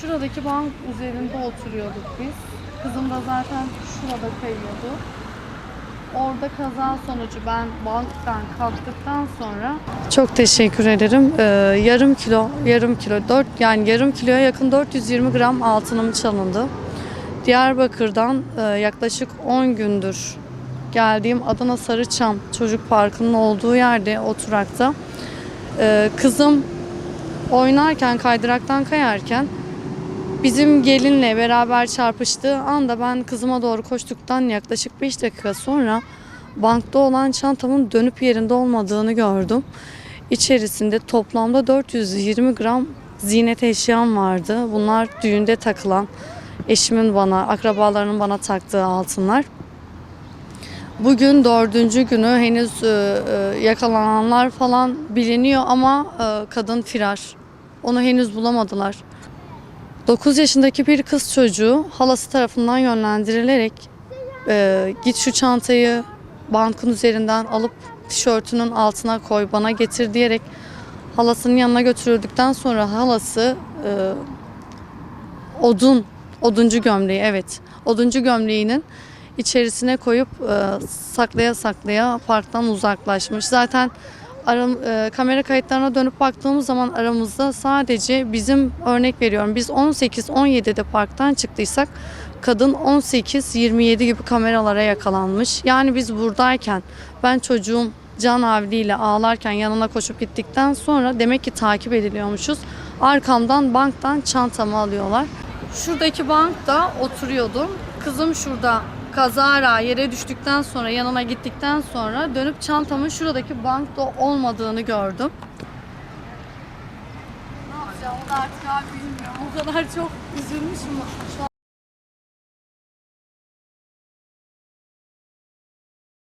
Şuradaki bank üzerinde oturuyorduk biz. Kızım da zaten şurada kayıyordu. Orada kaza sonucu ben banktan kalktıktan sonra çok teşekkür ederim. Ee, yarım kilo, yarım kilo, 4 yani yarım kiloya yakın 420 gram altınım çalındı. Diyarbakır'dan e, yaklaşık 10 gündür geldiğim Adana Sarıçam Çocuk Parkı'nın olduğu yerde oturakta e, kızım oynarken kaydıraktan kayarken bizim gelinle beraber çarpıştığı anda ben kızıma doğru koştuktan yaklaşık 5 dakika sonra bankta olan çantamın dönüp yerinde olmadığını gördüm. İçerisinde toplamda 420 gram ziynet eşyam vardı. Bunlar düğünde takılan eşimin bana, akrabalarının bana taktığı altınlar. Bugün dördüncü günü henüz e, e, yakalananlar falan biliniyor ama e, kadın firar. Onu henüz bulamadılar. 9 yaşındaki bir kız çocuğu halası tarafından yönlendirilerek e, git şu çantayı bankın üzerinden alıp tişörtünün altına koy bana getir diyerek halasının yanına götürüldükten sonra halası e, odun, oduncu gömleği evet oduncu gömleğinin içerisine koyup e, saklaya saklaya parktan uzaklaşmış. Zaten aram, e, kamera kayıtlarına dönüp baktığımız zaman aramızda sadece bizim örnek veriyorum biz 18-17'de parktan çıktıysak kadın 18-27 gibi kameralara yakalanmış. Yani biz buradayken ben çocuğum can havliyle ağlarken yanına koşup gittikten sonra demek ki takip ediliyormuşuz. Arkamdan banktan çantamı alıyorlar. Şuradaki bankta oturuyordum. Kızım şurada kazara yere düştükten sonra yanına gittikten sonra dönüp çantamın şuradaki bankta olmadığını gördüm. Ne yapacağım onu artık abi bilmiyorum. O kadar çok üzülmüşüm.